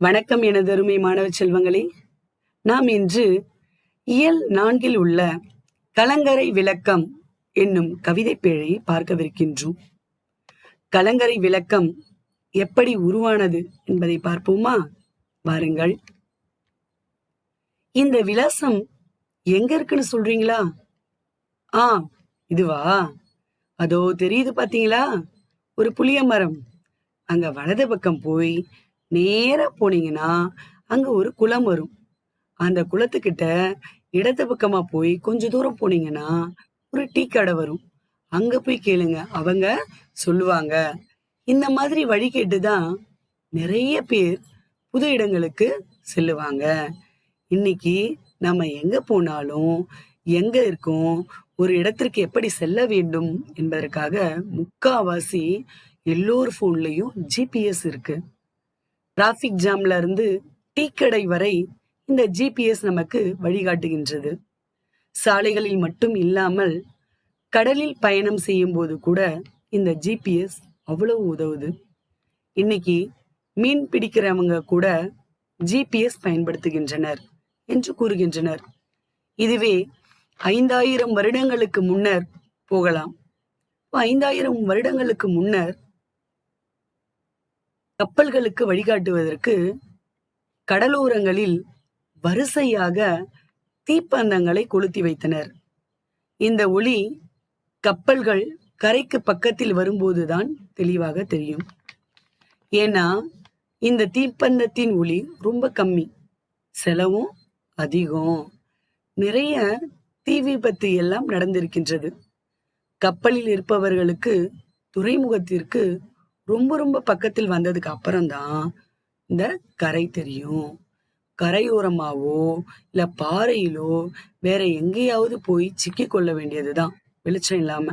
வணக்கம் எனது அருமை மாணவ செல்வங்களே. நாம் இன்று இயல் நான்கில் உள்ள கலங்கரை விளக்கம் என்னும் கவிதை பேழையை பார்க்கவிருக்கின்றோம். கலங்கரை விளக்கம் எப்படி உருவானது என்பதை பார்ப்போமா? வாருங்கள். இந்த விலாசம் எங்க இருக்குன்னு சொல்றீங்களா? ஆ இதுவா? அதோ தெரியுது பாத்தீங்களா? ஒரு புளிய மரம். அங்க வலது பக்கம் போய் நேராக போனீங்கன்னா அங்கே ஒரு குளம் வரும். அந்த குளத்துக்கிட்ட இடது பக்கமாக போய் கொஞ்ச தூரம் போனீங்கன்னா ஒரு டீ கடை வரும். அங்கே போய் கேளுங்க. அவங்க சொல்லுவாங்க. இந்த மாதிரி வழி கேட்டுதான் நிறைய பேர் புது இடங்களுக்கு செல்லுவாங்க. இன்னைக்கு நம்ம எங்கே போனாலும் எங்கே இருக்கோம் ஒரு இடத்திற்கு எப்படி செல்ல வேண்டும் என்பதற்காக முக்காவாசி எல்லோர் ஃபோன்லேயும் ஜிபிஎஸ் இருக்குது டிராஃபிக் ஜாம்ல இருந்து டீ கடை வரை இந்த ஜிபிஎஸ் நமக்கு வழிகாட்டுகின்றது. சாலைகளில் மட்டும் இல்லாமல் கடலில் பயணம் செய்யும் போது கூட இந்த ஜிபிஎஸ் அவ்வளவு உதவுது. இன்னைக்கு மீன் பிடிக்கிறவங்க கூட ஜிபிஎஸ் பயன்படுத்துகின்றனர் என்று கூறுகின்றனர். இதுவே ஐந்தாயிரம் வருடங்களுக்கு முன்னர் போகலாம். ஐந்தாயிரம் வருடங்களுக்கு முன்னர் கப்பல்களுக்கு வழிகாட்டுவதற்கு கடலோரங்களில் வரிசையாக தீப்பந்தங்களை கொளுத்தி வைத்தனர். இந்த ஒளி கப்பல்கள் கரைக்கு பக்கத்தில் வரும்போதுதான் தெளிவாக தெரியும். ஏன்னா இந்த தீப்பந்தத்தின் ஒளி ரொம்ப கம்மி செலவும் அதிகம். நிறைய தீ விபத்து எல்லாம் நடந்திருக்கின்றது. கப்பலில் இருப்பவர்களுக்கு துறைமுகத்திற்கு ரொம்ப ரொம்ப பக்கத்தில் வந்ததுக்கு அப்புறம்தான் இந்த கரை தெரியும். கரையோரமாவோ இல்ல பாறையிலோ வேற எங்கேயாவது போய் சிக்கி கொள்ள வேண்டியதுதான். வெளிச்சம் இல்லாம.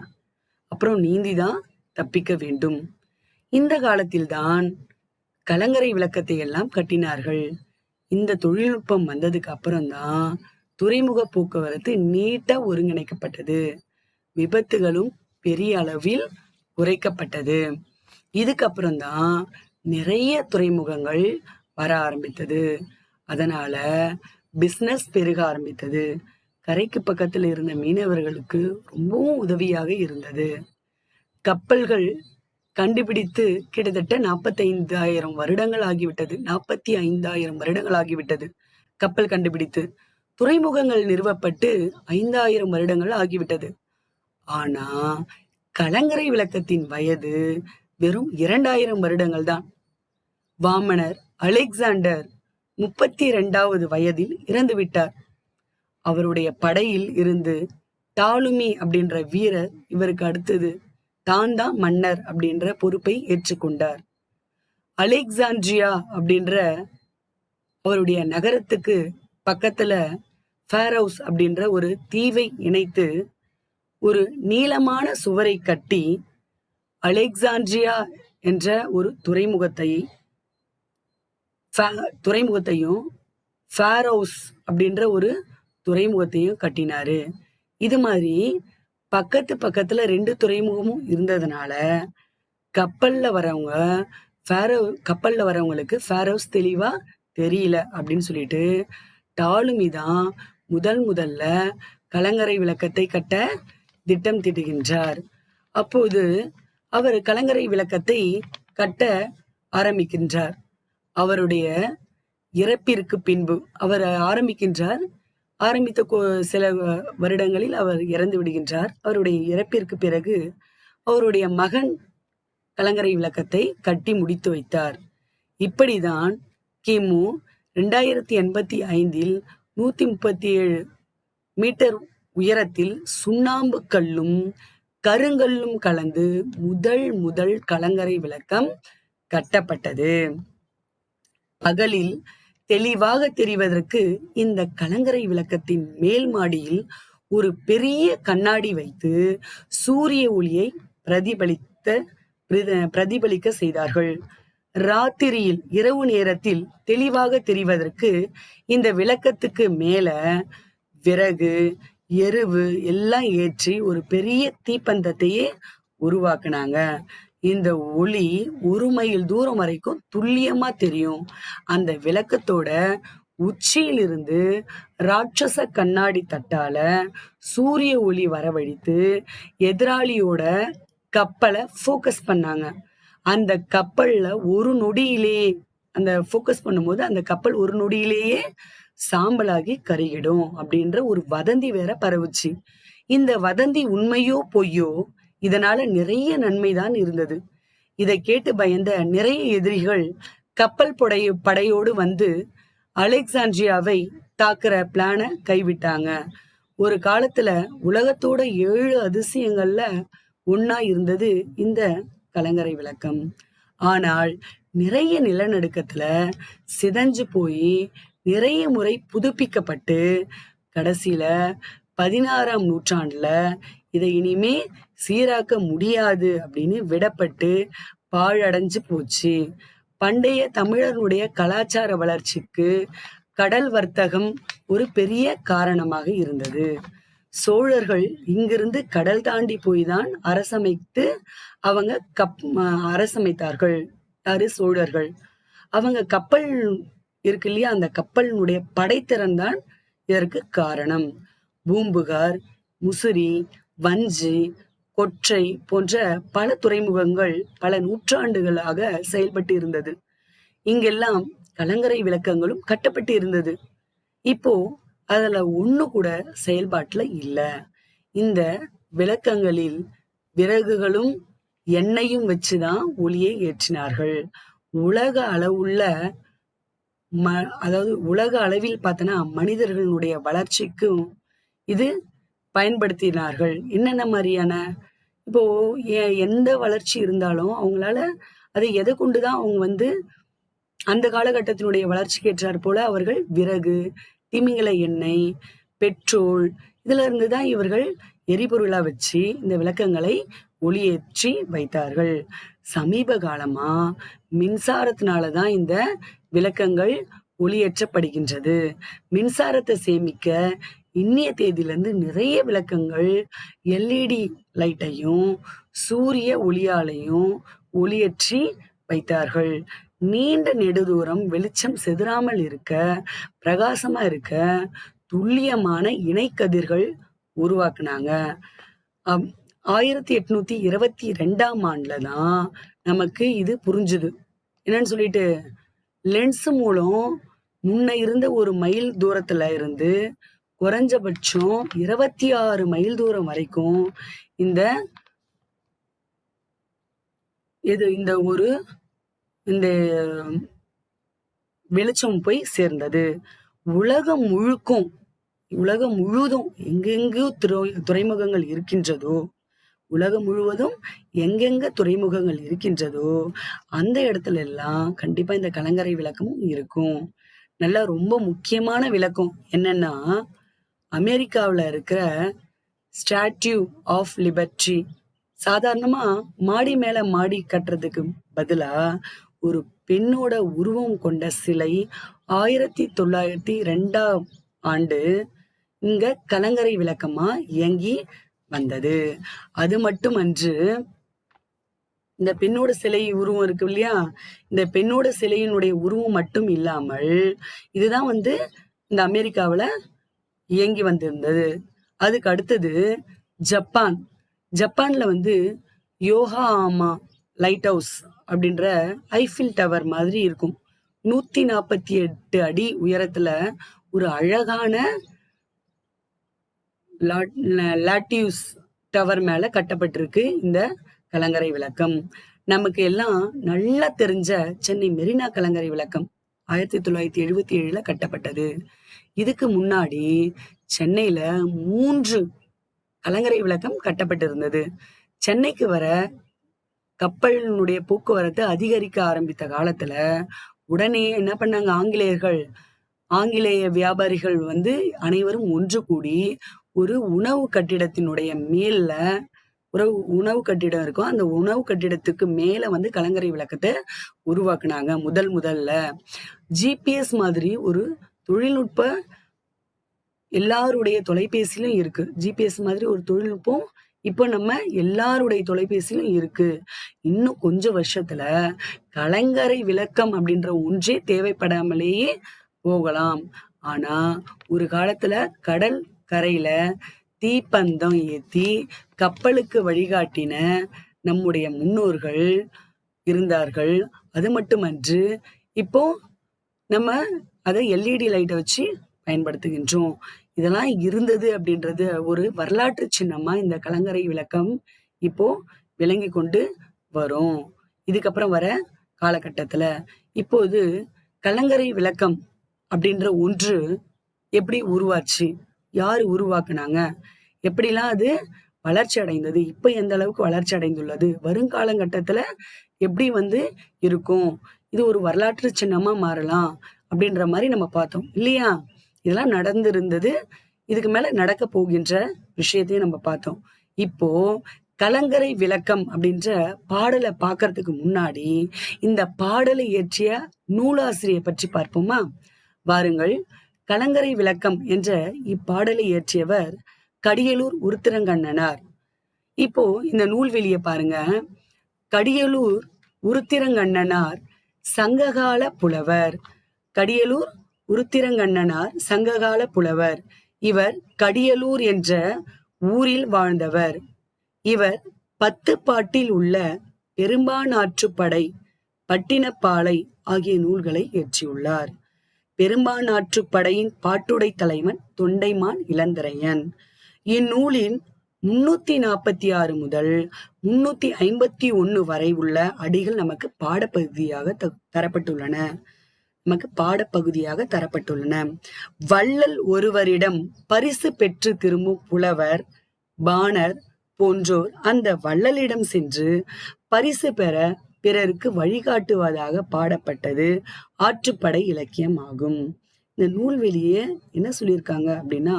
அப்புறம் நீந்தி தான் தப்பிக்க வேண்டும். இந்த காலத்தில்தான் கலங்கரை விளக்கத்தை எல்லாம் கட்டினார்கள். இந்த தொழில்நுட்பம் வந்ததுக்கு அப்புறம்தான் துறைமுக போக்குவரத்து நீட்டா ஒருங்கிணைக்கப்பட்டது. விபத்துகளும் பெரிய அளவில் குறைக்கப்பட்டது. இதுக்கப்புறம் தான் நிறைய துறைமுகங்கள் வர ஆரம்பித்தது. அதனால பிசினஸ் பெருக ஆரம்பித்தது. கரைக்கு பக்கத்துல இருந்த மீனவர்களுக்கு ரொம்பவும் உதவியாக இருந்தது. கப்பல்கள் கண்டுபிடித்து கிட்டத்தட்ட நாற்பத்தைந்தாயிரம் வருடங்கள் ஆகிவிட்டது. நாற்பத்தி ஐந்தாயிரம் வருடங்கள் ஆகிவிட்டது கப்பல் கண்டுபிடித்து. துறைமுகங்கள் நிறுவப்பட்டு ஐந்தாயிரம் வருடங்கள் ஆகிவிட்டது. ஆனா கலங்கரை விளக்கத்தின் வயது வெறும் இரண்டாயிரம் வருடங்கள் தான். வாமனர் அலெக்சாண்டர் முப்பத்தி இரண்டாவது வயதில் இறந்து விட்டார் அவருடைய படையில் இருந்து டாலுமி அப்படின்ற வீரர் இவருக்கு அடுத்தது தான் தான் மன்னர் அப்படின்ற பொறுப்பை ஏற்றுக்கொண்டார். அலெக்சாண்ட்ரியா அப்படின்ற அவருடைய நகரத்துக்கு பக்கத்துல ஃபேரவுஸ் அப்படின்ற ஒரு தீவை இணைத்து ஒரு நீளமான சுவரை கட்டி அலெக்சாண்ட்ரியா என்ற ஒரு துறைமுகத்தை துறைமுகத்தையும் ஃபேரோஸ் அப்படின்ற ஒரு துறைமுகத்தையும் கட்டினாரு. இது மாதிரி பக்கத்து பக்கத்துல ரெண்டு துறைமுகமும் இருந்ததுனால கப்பல்ல வரவங்க ஃபேரோ கப்பல்ல வரவங்களுக்கு ஃபேரோஸ் தெளிவா தெரியல அப்படின்னு சொல்லிட்டு டாலுமி தான் முதல் முதல்ல கலங்கரை விளக்கத்தை கட்ட திட்டம் தீட்டுகின்றார். அப்போது அவர் கலங்கரை விளக்கத்தை கட்ட ஆரம்பிக்கின்றார். அவருடைய இறப்பிற்கு பின்பு அவர் ஆரம்பிக்கின்றார். ஆரம்பித்த சில வருடங்களில் அவர் இறந்து விடுகின்றார். அவருடைய இறப்பிற்கு பிறகு அவருடைய மகன் கலங்கரை விளக்கத்தை கட்டி முடித்து வைத்தார். இப்படிதான் கிமு ரெண்டாயிரத்தி எண்பத்தி ஐந்தில் நூத்தி முப்பத்தி ஏழு மீட்டர் உயரத்தில் சுண்ணாம்பு கல்லும் கருங்கல்லும் கலந்து முதல் முதல் கலங்கரை விளக்கம் கட்டப்பட்டது. பகலில் தெளிவாக தெரிவதற்கு இந்த கலங்கரை விளக்கத்தின் மேல் மாடியில் ஒரு பெரிய கண்ணாடி வைத்து சூரிய ஒளியை பிரதிபலித்த பிரதிபலிக்க செய்தார்கள். ராத்திரியில் இரவு நேரத்தில் தெளிவாக தெரிவதற்கு இந்த விளக்கத்துக்கு மேல விறகு எருவு எல்லாம் ஏற்றி ஒரு பெரிய தீப்பந்தத்தையே உருவாக்குனாங்க. இந்த ஒளி ஒரு மைல் தூரம் வரைக்கும் துல்லியமா தெரியும். அந்த விளக்கத்தோட உச்சியிலிருந்து ராட்சச கண்ணாடி தட்டால சூரிய ஒளி வரவழைத்து எதிராளியோட கப்பலை ஃபோக்கஸ் பண்ணாங்க. அந்த கப்பல்ல ஒரு நொடியிலேயே அந்த ஃபோக்கஸ் பண்ணும்போது அந்த கப்பல் ஒரு நொடியிலேயே சாம்பலாகி கருகிடும் அப்படின்ற ஒரு வதந்தி வேற பரவுச்சு. இந்த வதந்தி உண்மையோ பொய்யோ இதனால நிறைய நன்மைதான் இருந்தது. இதை கேட்டு பயந்த நிறைய எதிரிகள் கப்பல் புடைய படையோடு வந்து அலெக்சாண்ட்ரியாவை தாக்குற பிளான கைவிட்டாங்க. ஒரு காலத்துல உலகத்தோட ஏழு அதிசயங்கள்ல ஒன்னா இருந்தது இந்த கலங்கரை விளக்கம். ஆனால் நிறைய நிலநடுக்கத்துல சிதைஞ்சு போய் நிறைய முறை புதுப்பிக்கப்பட்டு கடைசியில பதினாறாம் நூற்றாண்டுல இதை இனிமே சீராக்க முடியாது அப்படின்னு விடப்பட்டு பாழடைஞ்சு போச்சு. பண்டைய தமிழர்களுடைய கலாச்சார வளர்ச்சிக்கு கடல் வர்த்தகம் ஒரு பெரிய காரணமாக இருந்தது. சோழர்கள் இங்கிருந்து கடல் தாண்டி போய் தான் அரசமைத்து அவங்க கப் அரசமைத்தார்கள். யாரு? சோழர்கள். அவங்க கப்பல் இருக்கு இல்லையா? அந்த கப்பலினுடைய படைத்திறன் தான் இதற்கு காரணம். பூம்புகார் முசிறி வஞ்சி கொற்றை போன்ற பல துறைமுகங்கள் பல நூற்றாண்டுகளாக செயல்பட்டு இருந்தது. இங்கெல்லாம் கலங்கரை விளக்கங்களும் கட்டப்பட்டு இருந்தது. இப்போ அதுல ஒண்ணு கூட செயல்பாட்டுல இல்ல. இந்த விளக்கங்களில் விறகுகளும் எண்ணெயும் வச்சுதான் ஒளியை ஏற்றினார்கள். உலக அளவுள்ள ம அதாவது உலக அளவில் பார்த்தோன்னா மனிதர்களுடைய வளர்ச்சிக்கும் இது பயன்படுத்தினார்கள். என்னென்ன மாதிரியான இப்போ எந்த வளர்ச்சி இருந்தாலும் அவங்களால அதை எதை கொண்டுதான் அவங்க வந்து அந்த காலகட்டத்தினுடைய வளர்ச்சிக்கு ஏற்றாற் போல அவர்கள் விறகு திமிங்கல எண்ணெய் பெட்ரோல் இதுல இருந்து தான் இவர்கள் எரிபொருளா வச்சு இந்த விளக்கங்களை ஒளியேற்றி வைத்தார்கள். சமீப காலமா மின்சாரத்தினாலதான் இந்த விளக்கங்கள் ஒளியேற்றப்படுகின்றது. மின்சாரத்தை சேமிக்க இன்னைய தேதியிலிருந்து நிறைய விளக்கங்கள் எல்இடி லைட்டையும் சூரிய ஒளியாலையும் ஒளியேற்றி வைத்தார்கள். நீண்ட நெடுதூரம் வெளிச்சம் செதுறாமல் இருக்க பிரகாசமா இருக்க துல்லியமான இணைக்கதிர்கள் உருவாக்குனாங்க. ஆயிரத்தி எட்நூத்தி இருபத்தி ரெண்டாம் ஆண்டுல தான் நமக்கு இது புரிஞ்சுது. என்னன்னு சொல்லிட்டு லென்ஸ் மூலம் முன்ன இருந்த ஒரு மைல் தூரத்துல இருந்து குறைஞ்சபட்சம் இருபத்தி ஆறு மைல் தூரம் வரைக்கும் இந்த இது இந்த ஒரு இந்த வெளிச்சம் போய் சேர்ந்தது. உலகம் முழுக்கும் உலகம் முழுதும் எங்கெங்கோ துறை துறைமுகங்கள் இருக்கின்றதோ உலகம் முழுவதும் எங்கெங்க துறைமுகங்கள் இருக்கின்றதோ அந்த இடத்துல எல்லாம் கண்டிப்பா இந்த கலங்கரை விளக்கமும் இருக்கும். நல்லா ரொம்ப முக்கியமான விளக்கம் என்னன்னா அமெரிக்காவில் இருக்கிற ஸ்டாட்யூ ஆஃப் லிபர்டி சாதாரணமா மாடி மேல மாடி கட்டுறதுக்கு பதிலா ஒரு பெண்ணோட உருவம் கொண்ட சிலை ஆயிரத்தி தொள்ளாயிரத்தி ரெண்டாம் ஆண்டு இங்க கலங்கரை விளக்கமா இயங்கி வந்தது. அது மட்டுமன்று இந்த பெண்ணோட சிலை உருவம் இருக்கு இல்லையா? இந்த பெண்ணோட சிலையினுடைய உருவம் மட்டும் இல்லாமல் இதுதான் வந்து இந்த அமெரிக்காவில் இயங்கி வந்திருந்தது. அதுக்கு அடுத்தது ஜப்பான். ஜப்பான்ல வந்து யோகா ஆமா லைட் ஹவுஸ் அப்படின்ற ஐஃபில் டவர் மாதிரி இருக்கும். நூத்தி நாற்பத்தி எட்டு அடி உயரத்துல ஒரு அழகான லாட்டியூஸ் டவர் மேல கட்டப்பட்டிருக்கு இந்த கலங்கரை விளக்கம். நமக்கு எல்லாம் நல்லா தெரிஞ்ச சென்னை மெரினா கலங்கரை விளக்கம் ஆயிரத்தி தொள்ளாயிரத்தி எழுபத்தி ஏழுல கட்டப்பட்டது. இதுக்கு முன்னாடி சென்னையில மூன்று கலங்கரை விளக்கம் கட்டப்பட்டிருந்தது. சென்னைக்கு வர கப்பலினுடைய போக்குவரத்து அதிகரிக்க ஆரம்பித்த காலத்துல உடனே என்ன பண்ணாங்க ஆங்கிலேயர்கள்? ஆங்கிலேய வியாபாரிகள் வந்து அனைவரும் ஒன்று கூடி ஒரு உணவு கட்டிடத்தினுடைய மேல்ல ஒரு உணவு கட்டிடம் இருக்கும் அந்த உணவு கட்டிடத்துக்கு மேல வந்து கலங்கரை விளக்கத்தை உருவாக்குனாங்க முதல் முதல்ல ஜிபிஎஸ் மாதிரி ஒரு தொழில்நுட்ப எல்லாருடைய தொலைபேசியிலும் இருக்கு ஜிபிஎஸ் மாதிரி ஒரு தொழில்நுட்பம் இப்போ நம்ம எல்லாருடைய தொலைபேசியிலும் இருக்கு. இன்னும் கொஞ்சம் வருஷத்துல கலங்கரை விளக்கம் அப்படின்ற ஒன்றே தேவைப்படாமலேயே போகலாம். ஆனா, ஒரு காலத்துல கடல் கரையில தீப்பந்தம் ஏத்தி கப்பலுக்கு வழிகாட்டின நம்முடைய முன்னோர்கள் இருந்தார்கள். அது மட்டுமன்று, இப்போ நம்ம அதை எல்இடி லைட்டை வச்சு பயன்படுத்துகின்றோம். இதெல்லாம் இருந்தது அப்படின்றது ஒரு வரலாற்று சின்னமா இந்த கலங்கரை விளக்கம் இப்போ விளங்கி கொண்டு வரும். இதுக்கப்புறம் வர காலகட்டத்துல. இப்போது கலங்கரை விளக்கம் அப்படின்ற ஒன்று எப்படி உருவாச்சு? யாரு உருவாக்குனாங்க? எப்படிலாம் அது வளர்ச்சி அடைந்தது? இப்ப எந்த அளவுக்கு வளர்ச்சி அடைந்துள்ளது? வருங்காலங்கட்டத்துல எப்படி வந்து இருக்கும்? இது ஒரு வரலாற்று சின்னமா மாறலாம். அப்படின்ற மாதிரி நம்ம பார்த்தோம். இல்லையா? இதெல்லாம் நடந்திருந்தது. இதுக்கு மேல நடக்கப் போகின்ற விஷயத்தையும் நம்ம பார்த்தோம். இப்போ கலங்கரை விளக்கம் அப்படின்ற பாடலை பார்க்கறதுக்கு முன்னாடி, இந்த பாடலை இயற்றிய நூலாசிரியை பற்றி பார்ப்போமா? வாருங்கள். கலங்கரை விளக்கம் என்ற இப்பாடலை இயற்றியவர் கடியலூர் உருத்திரங்கண்ணனார். இப்போ இந்த நூல்வெளிய பாருங்க. கடியலூர் உருத்திரங்கண்ணனார் சங்ககால புலவர். கடியலூர் உருத்திரங்கண்ணனார் சங்ககால புலவர். இவர் கடியலூர் என்ற ஊரில் வாழ்ந்தவர். இவர் பத்துப்பாட்டில் உள்ள பெரும்பாணாற்றுப்படை, பட்டினப்பாலை ஆகிய நூல்களை இயற்றியுள்ளார். பெரும்பாணாற்றுப்படையின் பாட்டுடை தலைவன் தொண்டைமான் இளந்திரையன். இந்நூலின் முன்னூத்தி நாற்பத்தி ஆறு முதல் முன்னூத்தி ஐம்பத்தி ஒன்னு வரை உள்ள அடிகள் நமக்கு பாடப்பகுதியாக தரப்பட்டுள்ளன. நமக்கு பாடப்பகுதியாக தரப்பட்டுள்ளன. வள்ளல் ஒருவரிடம் பரிசு பெற்று திரும்பும் புலவர், பாணர் போன்றோர் அந்த வள்ளலிடம் சென்று பரிசு பெற பிறருக்கு வழிகாட்டுவதாக பாடப்பட்டது ஆற்றுப்படை இலக்கியம் ஆகும். இந்த நூல்வெளியே என்ன சொல்லியிருக்காங்க அப்படின்னா,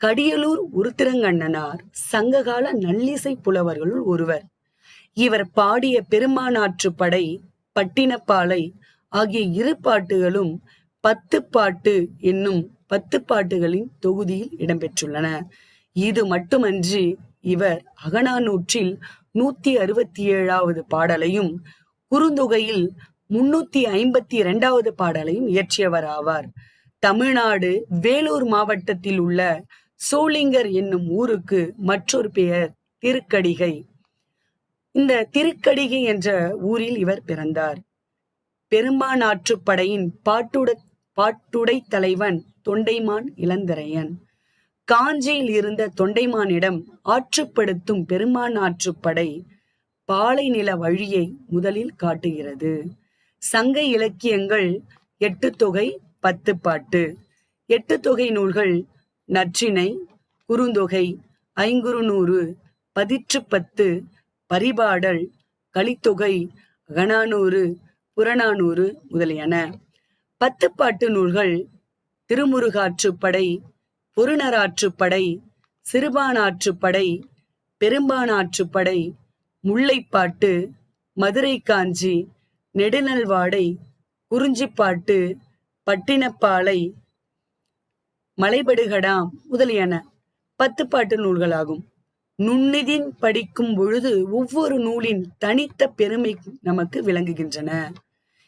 கடியலூர் உருத்திரங்கண்ணனார் சங்ககால நல்லிசை புலவர்களுள் ஒருவர். இவர் பாடிய பெரும்பாணாற்றுப்படை, பட்டினப்பாலை ஆகிய இரு பாட்டுகளும் பத்து பாட்டு என்னும் பத்து பாட்டுகளின் தொகுதியில் இடம்பெற்றுள்ளன. இது மட்டுமன்றி இவர் அகநானூற்றில் நூத்தி அறுபத்தி ஏழாவது பாடலையும், குறுந்தொகையில் முன்னூத்தி ஐம்பத்தி இரண்டாவது பாடலையும் இயற்றியவர் ஆவார் தமிழ்நாடு வேலூர் மாவட்டத்தில் உள்ள சோளிங்கர் என்னும் ஊருக்கு மற்றொரு பெயர் திருக்கடிகை. இந்த திருக்கடிகை என்ற ஊரில் இவர் பிறந்தார். பெரும்பாணாற்றுப்படையின் பாட்டுட பாட்டுடை தலைவன் தொண்டைமான் இளந்திரையன். காஞ்சியில் இருந்த தொண்டைமானிடம் ஆற்றுப்படுத்தும் பெருமான் ஆற்றுப்படை பாலைநில வழியை முதலில் காட்டுகிறது. சங்க இலக்கியங்கள் எட்டுத்தொகை, பத்துப்பாட்டு. எட்டுத்தொகை நூல்கள் நற்றினை குறுந்தொகை, ஐங்குறுநூறு, பதிற்றுப்பத்து, பரிபாடல், கலித்தொகை, அகநானூறு, புறநானூறு முதலியன. பத்துப்பாட்டு நூல்கள் திருமுருகாற்றுப்படை, பொருநராற்றுப்படை, சிறுபானாற்றுப்படை பெரும்பானாற்றுப்படை முல்லைப்பாட்டு, மதுரை காஞ்சி நெடுநல்வாடை, குறிஞ்சிப்பாட்டு, பட்டினப்பாலை, மலைபடுகடாம் முதலியன பத்து பாட்டு நூல்களாகும். நுண்ணிதின் படிக்கும் பொழுது ஒவ்வொரு நூலின் தனித்த பெருமை நமக்கு விளங்குகின்றன.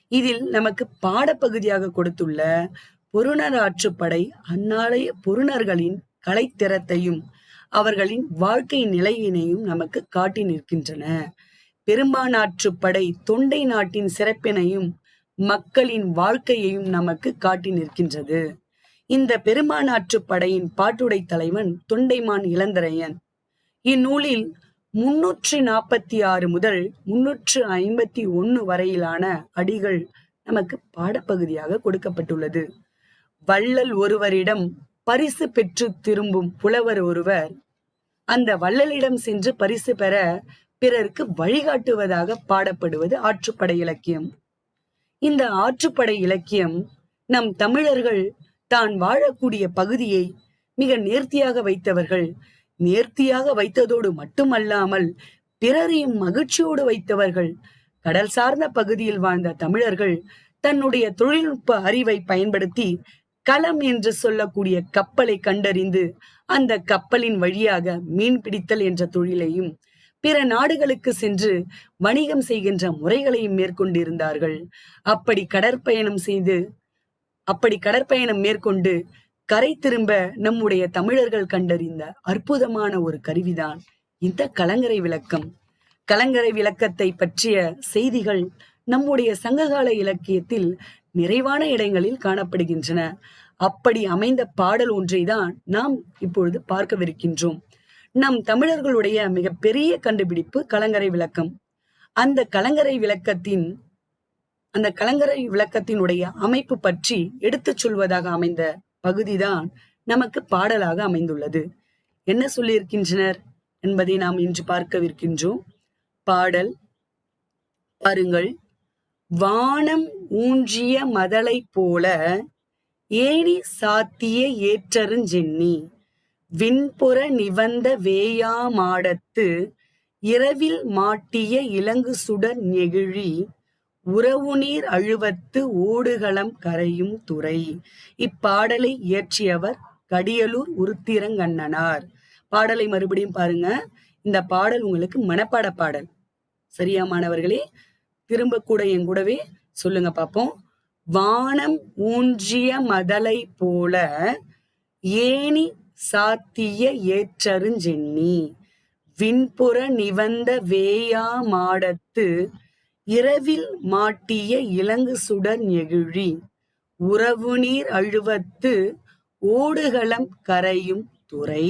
இதில் நமக்கு பாடப்பகுதியாக கொடுத்துள்ள பொருணராற்றுப்படை அந்நாளைய பொருணர்களின் கலைத்திறத்தையும், அவர்களின் வாழ்க்கை நிலையினையும் நமக்கு காட்டி நிற்கின்றன. பெரும்பாணாற்றுப்படை தொண்டை நாட்டின் சிறப்பினையும், மக்களின் வாழ்க்கையையும் நமக்கு காட்டி நிற்கின்றது. இந்த பெரும்பாணாற்றுப்படையின் பாட்டுடைத் தலைவன் தொண்டைமான் இளந்திரையன். இந்நூலில் முன்னூற்றி நாற்பத்தி ஆறு முதல் முன்னூற்று ஐம்பத்தி ஒன்று வரையிலான அடிகள் நமக்கு பாடப்பகுதியாக கொடுக்கப்பட்டுள்ளது. வள்ளல் ஒருவரிடம் பரிசு பெற்று திரும்பும் புலவர் ஒருவர், அந்த வள்ளலிடம் சென்று பரிசு பெற பிறருக்கு வழிகாட்டுவதாக பாடப்படுவது ஆற்றுப்படை இலக்கியம். இந்த ஆற்றுப்படை இலக்கியம் நம் தமிழர்கள் தான் வாழக்கூடிய பகுதியை மிக நேர்த்தியாக வைத்தவர்கள். நேர்த்தியாக வைத்ததோடு மட்டுமல்லாமல் பிறரையும் மகிழ்ச்சியோடு வைத்தவர்கள். கடல் சார்ந்த பகுதியில் வாழ்ந்த தமிழர்கள் தன்னுடைய தொழில்நுட்ப அறிவை பயன்படுத்தி களம் என்று சொல்லக்கூடிய கப்பலை கண்டறிந்து அந்த கப்பலின் வழியாக மீன் பிடித்தல் என்ற தொழிலையும் பிற நாடுகளுக்கு சென்று வணிகம் செய்கின்ற முறைகளையும் மேற்கொண்டிருந்தார்கள். அப்படி கடற்பயணம் செய்து அப்படி கடற்பயணம் மேற்கொண்டு கரை திரும்ப நம்முடைய தமிழர்கள் கண்டறிந்த அற்புதமான ஒரு கருவிதான் இந்த கலங்கரை விளக்கம். கலங்கரை விளக்கத்தை பற்றிய செய்திகள் நம்முடைய சங்ககால இலக்கியத்தில் நிறைவான இடங்களில் காணப்படுகின்றன. அப்படி அமைந்த பாடல் ஒன்றை தான் நாம் இப்பொழுது பார்க்கவிருக்கின்றோம். நம் தமிழர்களுடைய மிகப்பெரிய கண்டுபிடிப்பு கலங்கரை விளக்கம். அந்த கலங்கரை விளக்கத்தின் அந்த கலங்கரை விளக்கத்தினுடைய அமைப்பு பற்றி எடுத்துச் சொல்வதாக அமைந்த பகுதிதான் நமக்கு பாடலாக அமைந்துள்ளது. என்ன சொல்லியிருக்கின்றனர் என்பதை நாம் இன்று பார்க்கவிருக்கின்றோம். பாடல் பாருங்கள். வானம் ஊன்றிய மதலை போல ஏணி சாத்திய ஏற்றருஞ்சென்னி விண்புற நிவந்த வேயாமாடத்து இரவில் மாட்டிய இலங்கு சுடர் நெகிழி உறவுநீர் அழுவத்து ஓடுகளம் கரையும் துறை. இப்பாடலை இயற்றியவர் கடியலூர் உருத்திரங்கண்ணனார். பாடலை மறுபடியும் பாருங்க. இந்த பாடல் உங்களுக்கு மனப்பாட பாடல். சரியா மாணவர்களே? திரும்ப கூட என் கூடவே சொல்லுங்க பார்ப்போம் வானம் ஊன்றிய மதலை போல ஏணி சாத்திய ஏற்றருஞ்சென்னி விண்புற நிவந்த வேயா மாடத்து இரவில் மாட்டிய இலங்கு சுடர் நெகிழி. உறவு நீர் அழுவத்து ஓடுகளம் கரையும் துறை.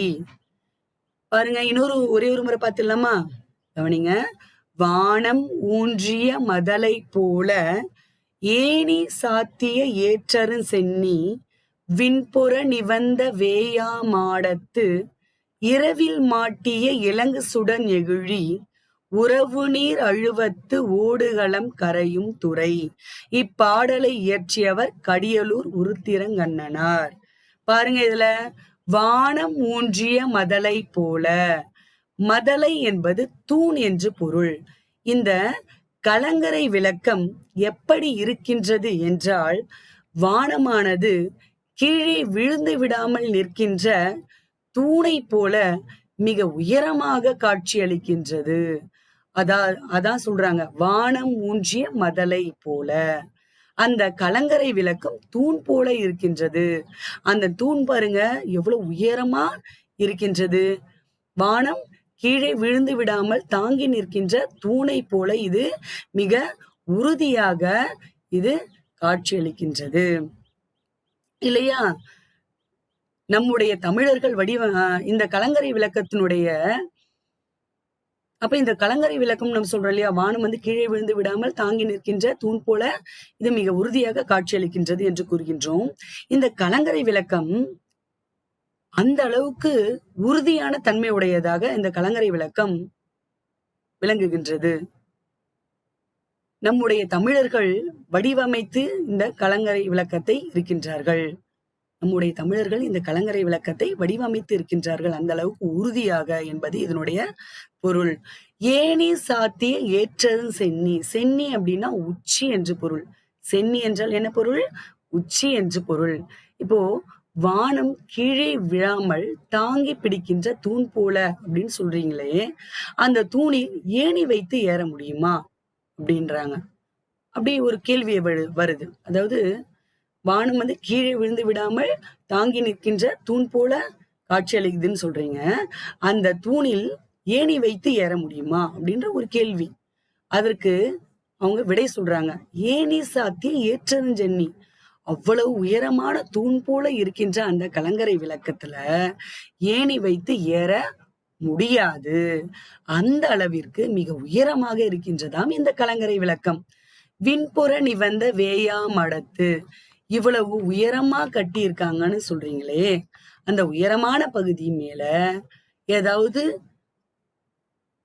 பாருங்க இன்னொரு ஒரே ஒரு முறை பார்த்துலாமா கவனிங்க. வானம் ஊன்றிய மதலை போல ஏணி சாத்திய ஏற்றரும் சென்னி விண்புற நிவந்த வேயா மாடத்து இரவில் மாட்டிய இலங்கு சுடன் எகிழி உறவு நீர் அழுவத்து ஓடுகளம் கரையும் துறை. இப்பாடலை இயற்றியவர் கடியலூர் உருத்திரங்கண்ணனார். பாருங்க இதுல வானம் ஊன்றிய மதலை போல. மதலை என்பது தூண் என்று பொருள். இந்த கலங்கரை விளக்கம் எப்படி இருக்கின்றது என்றால் வானமானது கீழே விழுந்து விடாமல் நிற்கின்ற தூணை போல மிக உயரமாக காட்சியளிக்கின்றது. அதான் அதான் சொல்றாங்க வானம் ஊன்றிய மதலை போல. அந்த கலங்கரை விளக்கம் தூண் போல இருக்கின்றது. அந்த தூண் பாருங்க எவ்வளவு உயரமா இருக்கின்றது. வானம் கீழே விழுந்து விடாமல் தாங்கி நிற்கின்ற தூணை போல இது மிக உறுதியாக இது காட்சியளிக்கின்றது. இல்லையா? நம்முடைய தமிழர்கள் வடிவ இந்த கலங்கரை விளக்கத்தினுடைய அப்ப இந்த கலங்கரை விளக்கம் நம்ம சொல்றோம் இல்லையா? வானம் வந்து கீழே விழுந்து விடாமல் தாங்கி நிற்கின்ற தூண் போல இது மிக உறுதியாக காட்சியளிக்கின்றது என்று கூறுகின்றோம். இந்த கலங்கரை விளக்கம் அந்த அளவுக்கு உறுதியான தன்மை உடையதாக இந்த கலங்கரை விளக்கம் விளங்குகின்றது. நம்முடைய தமிழர்கள் வடிவமைத்து இந்த கலங்கரை விளக்கத்தை இருக்கின்றார்கள். நம்முடைய தமிழர்கள் இந்த கலங்கரை விளக்கத்தை வடிவமைத்து இருக்கின்றார்கள். அந்த அளவுக்கு உறுதியாக என்பது இதனுடைய பொருள். ஏனி சாத்திய ஏற்றதும் சென்னி. சென்னி அப்படின்னா உச்சி என்று பொருள். சென்னி என்றால் என்ன பொருள்? உச்சி என்று பொருள். இப்போ வானம் கீழே விழாமல் தாங்கி பிடிக்கின்ற தூண் போல அப்படின்னு சொல்றீங்களே அந்த தூணில் ஏணி வைத்து ஏற முடியுமா? அப்படின்றாங்க. அப்படி ஒரு கேள்வி வருது. அதாவது வானம் வந்து கீழே விழுந்து விடாமல் தாங்கி நிற்கின்ற தூண் போல காட்சியளிக்குதுன்னு சொல்றீங்க. அந்த தூணில் ஏணி வைத்து ஏற முடியுமா? அப்படின்ற ஒரு கேள்வி. அதற்கு அவங்க விடை சொல்றாங்க. ஏணி சாத்தி ஏற்றஞ்சென்னி அவ்வளவு உயரமான தூண் போல இருக்கின்ற அந்த கலங்கரை விளக்கத்துல ஏணி வைத்து ஏற முடியாது. அந்த அளவிற்கு மிக உயரமாக இருக்கின்றதாம் இந்த கலங்கரை விளக்கம். விண்புற நிவந்த வேயா மடத்து. இவ்வளவு உயரமா கட்டி இருக்காங்கன்னு சொல்றீங்களே. அந்த உயரமான பகுதி மேல ஏதாவது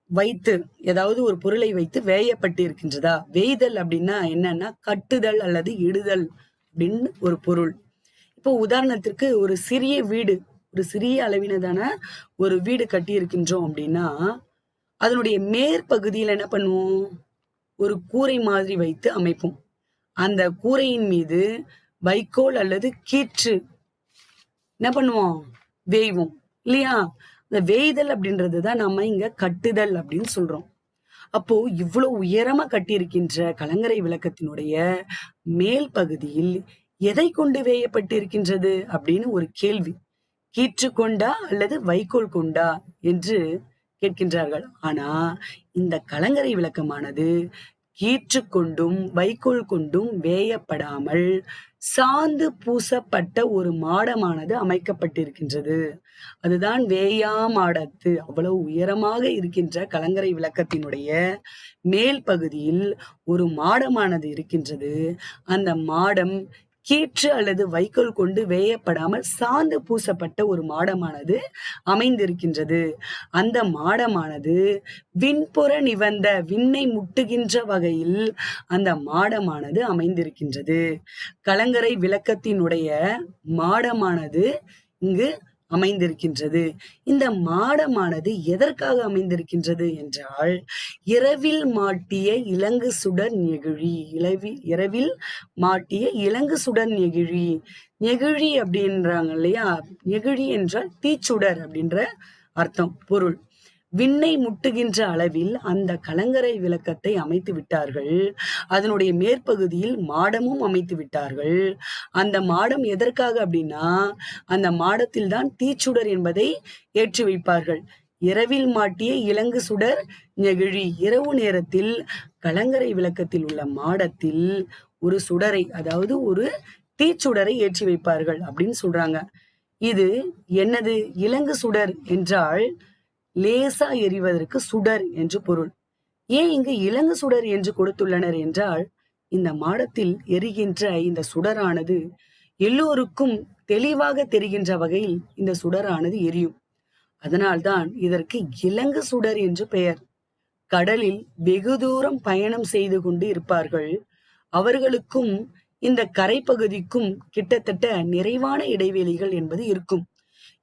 வைத்து ஏதாவது ஒரு பொருளை வைத்து வேயப்பட்டு இருக்கின்றதா வேய்தல் அப்படின்னா என்னன்னா கட்டுதல் அல்லது இடுதல். அப்படின்னு ஒரு பொருள். இப்போ உதாரணத்திற்கு ஒரு சிறிய வீடு ஒரு சிறிய அளவினதான ஒரு வீடு கட்டி இருக்கின்றோம் அப்படின்னா அதனுடைய மேற்பகுதியில் என்ன பண்ணுவோம்? ஒரு கூரை மாதிரி வைத்து அமைப்போம். அந்த கூரையின் மீது வைக்கோல் அல்லது கீற்று என்ன பண்ணுவோம்? வேய்வோம். இல்லையா? இந்த வேய்தல் அப்படின்றது தான் நம்ம இங்க கட்டுதல் அப்படின்னு சொல்றோம். அப்போ இவ்வளவு உயரமா கட்டியிருக்கின்ற கலங்கரை விளக்கத்தினுடைய மேல் பகுதியில் எதை கொண்டு வேயப்பட்டிருக்கின்றது அப்படின்னு ஒரு கேள்வி. கீற்று கொண்டா அல்லது வைக்கோல் கொண்டா என்று கேட்கின்றார்கள். ஆனா இந்த கலங்கரை விளக்கமானது கீற்று கொண்டும் வைக்கோல் கொண்டும் வேயப்படாமல் சாந்து பூசப்பட்ட ஒரு மாடமானது அமைக்கப்பட்டிருக்கின்றது. அதுதான் வேயா மாடத்து. அவ்வளவு உயரமாக இருக்கின்ற கலங்கரை விளக்கத்தினுடைய மேல் பகுதியில் ஒரு மாடமானது இருக்கின்றது. அந்த மாடம் கீற்று அல்லது வைக்கோல் கொண்டு வேயப்படாமல் சாந்து பூசப்பட்ட ஒரு மாடமானது அமைந்திருக்கின்றது. அந்த மாடமானது விண்புற நிவந்த விண்ணை முட்டுகின்ற வகையில் அந்த மாடமானது அமைந்திருக்கின்றது. கலங்கரை விளக்கத்தினுடைய மாடமானது இங்கு அமைந்திருக்கின்றது. இந்த மாடமானது எதற்காக அமைந்திருக்கின்றது என்றால் இரவில் மாட்டிய இலங்கு சுடர் நெகிழி இளவி இரவில் மாட்டிய இலங்கு சுடர் நெகிழி. நெகிழி அப்படின்றாங்க இல்லையா? நெகிழி என்றால் தீச்சுடர் அப்படின்ற அர்த்தம் பொருள். விண்ணை முட்டுகின்ற அளவில் அந்த கலங்கரை விளக்கத்தை அமைத்து விட்டார்கள். அதனுடைய மேற்பகுதியில் மாடமும் அமைத்து விட்டார்கள். அந்த மாடம் எதற்காக அப்படின்னா அந்த மாடத்தில் தான் தீச்சுடர் என்பதை ஏற்றி வைப்பார்கள். இரவில் மாட்டிய இலங்கு சுடர் நெகிழி இரவு நேரத்தில் கலங்கரை விளக்கத்தில் உள்ள மாடத்தில் ஒரு சுடரை அதாவது ஒரு தீச்சுடரை ஏற்றி வைப்பார்கள் அப்படின்னு சொல்றாங்க. இது என்னது? இலங்கு சுடர் என்றால் லேசா எரிவதற்கு சுடர் என்று பொருள். ஏன் இங்கு இலங்கு சுடர் என்று கொடுத்துள்ளனர் என்றால் இந்த மாடத்தில் எரிகின்ற இந்த சுடரானது எல்லோருக்கும் தெளிவாக தெரிகின்ற வகையில் இந்த சுடரானது எரியும். அதனால்தான் இதற்கு இலங்கு சுடர் என்று பெயர். கடலில் வெகு தூரம் பயணம் செய்து கொண்டு இருப்பார்கள். அவர்களுக்கும் இந்த கரைப்பகுதிக்கும் கிட்டத்தட்ட நிறைவான இடைவெளிகள் என்பது இருக்கும்.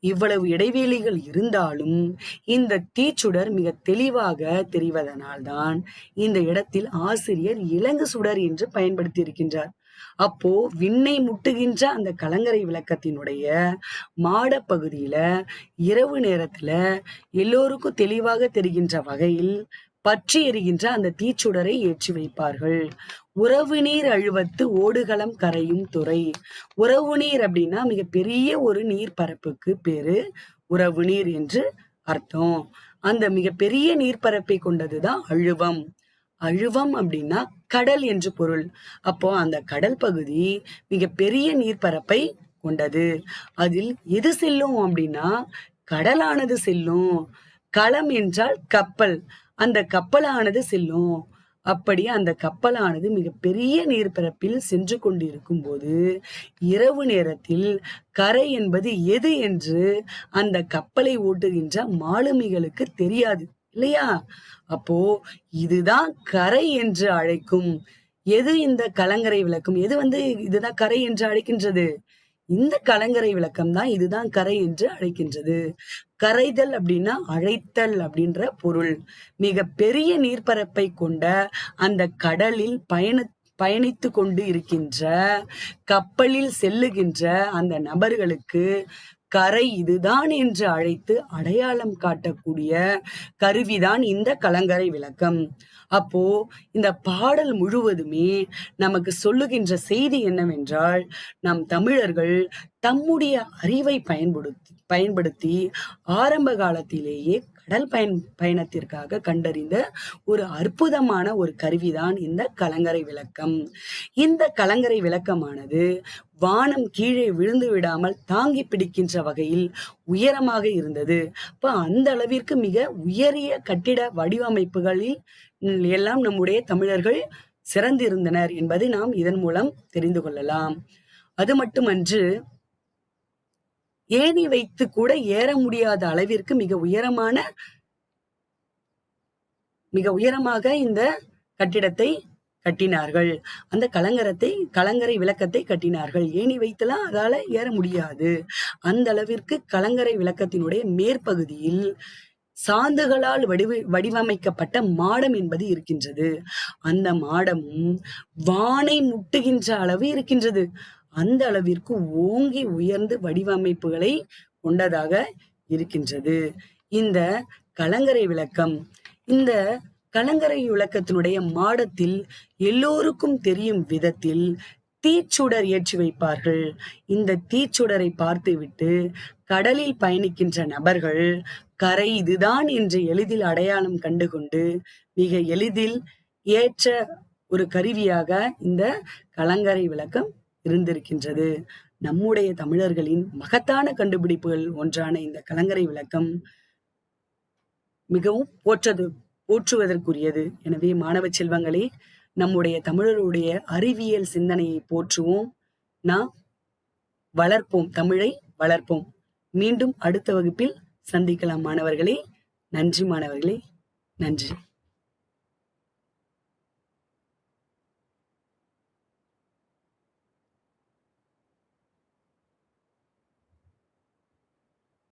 இவ்வளவு இடைவெளிகள் இருந்தாலும் இந்த தீச்சுடர் மிக தெளிவாக தெரிவதனால்தான் இந்த இடத்தில் ஆசிரியர் இலங்கு சுடர் என்று பயன்படுத்தி இருக்கின்றார் அப்போ விண்ணை முட்டுகின்ற அந்த கலங்கரை விளக்கத்தினுடைய மாட பகுதியில இரவு நேரத்துல எல்லோருக்கும் தெளிவாக தெரிகின்ற வகையில் பற்றி எறிகின்ற அந்த தீச்சுடரை ஏற்றி வைப்பார்கள். உறவு நீர் அழுவத்து ஓடுகளம் கரையும் துறை. உறவு நீர் அப்படின்னா மிக பெரிய ஒரு நீர் பரப்புக்கு பேரு உறவு நீர் என்று அர்த்தம். அந்த மிக பெரிய நீர்ப்பரப்பை கொண்டதுதான் அழுவம். அழுவம் அப்படின்னா கடல் என்று பொருள். அப்போ அந்த கடல் பகுதி மிக பெரிய நீர்ப்பரப்பை கொண்டது. அதில் எது செல்லும் அப்படின்னா கடலானது செல்லும். களம் என்றால் கப்பல். அந்த கப்பலானது செல்லும். அப்படி அந்த கப்பலானது மிக பெரிய நீர்ப்பரப்பில் சென்று கொண்டிருக்கும் போது இரவு நேரத்தில் கரை என்பது எது என்று அந்த கப்பலை ஓட்டுகின்ற மாலுமிகளுக்கு தெரியாது இல்லையா? அப்போ இதுதான் கரை என்று அழைக்கும். எது இந்த கலங்கரை விளக்கம்? எது வந்து இதுதான் கரை என்று அழைக்கின்றது? இந்த கலங்கரை விளக்கம் தான் இதுதான் கரை என்று அழைக்கின்றது. கரைதல் அப்படின்னா அழைத்தல் அப்படின்ற பொருள். மிக பெரிய நீர்ப்பரப்பை கொண்ட அந்த கடலில் பயண பயணித்து கொண்டு இருக்கின்ற கப்பலில் செல்லுகின்ற அந்த நபர்களுக்கு கரை இதுதான் என்று அழைத்து அடையாளம் காட்டக்கூடிய கருவிதான் இந்த கலங்கரை விளக்கம். அப்போ இந்த பாடல் முழுவதுமே நமக்கு சொல்லுகின்ற செய்தி என்னவென்றால் நம் தமிழர்கள் தம்முடைய அறிவை பயன்படுத்தி பயன்படுத்தி ஆரம்ப காலத்திலேயே கடல் பயன் பயணத்திற்காக கண்டறிந்த ஒரு அற்புதமான ஒரு கருவிதான் இந்த கலங்கரை விளக்கம். இந்த கலங்கரை விளக்கமானது வானம் கீழே விழுந்து விடாமல் தாங்கி பிடிக்கின்ற வகையில் உயரமாக இருந்தது. இப்போ அந்த அளவிற்கு மிக உயரிய கட்டிட வடிவமைப்புகளில் எல்லாம் நம்முடைய தமிழர்கள் சிறந்திருந்தனர் என்பதை நாம் இதன் மூலம் தெரிந்து கொள்ளலாம். அது மட்டுமன்று ஏணி வைத்து கூட ஏற முடியாத அளவிற்கு மிக உயரமான மிக உயரமாக இந்த கட்டிடத்தை கட்டினார்கள். அந்த கலங்கரத்தை கலங்கரை விளக்கத்தை கட்டினார்கள். ஏணி வைத்தலாம் அதால ஏற முடியாது. அந்த அளவிற்கு கலங்கரை விளக்கத்தினுடைய மேற்பகுதியில் சாந்துகளால் வடிவ வடிவமைக்கப்பட்ட மாடம் என்பது இருக்கின்றது. அந்த மாடமும் வானை முட்டுகின்ற அளவு இருக்கின்றது. அந்த அளவிற்கு ஓங்கி உயர்ந்து வடிவமைப்புகளை கொண்டதாக இருக்கின்றது. இந்த கலங்கரை விளக்கம் இந்த கலங்கரை விளக்கத்தினுடைய மாடத்தில் எல்லோருக்கும் தெரியும் விதத்தில் தீச்சுடர் ஏற்றி வைப்பார்கள். இந்த தீச்சுடரை பார்த்துவிட்டு கடலில் பயணிக்கின்ற நபர்கள் கரை இதுதான் என்று எளிதில் அடையாளம் கண்டுகொண்டு மிக எளிதில் ஏற்ற ஒரு கருவியாக இந்த கலங்கரை விளக்கம் இருந்திருக்கின்றது. நம்முடைய தமிழர்களின் மகத்தான கண்டுபிடிப்புகள் ஒன்றான இந்த கலங்கரை விளக்கம் மிகவும் போற்றது போற்றுவதற்குரியது. எனவே மாணவ செல்வங்களே நம்முடைய தமிழருடைய அறிவியல் சிந்தனையை போற்றுவோம். நாம் வளர்ப்போம் தமிழை வளர்ப்போம். மீண்டும் அடுத்த வகுப்பில் சந்திக்கலாம் மாணவர்களே. நன்றி மாணவர்களே. நன்றி.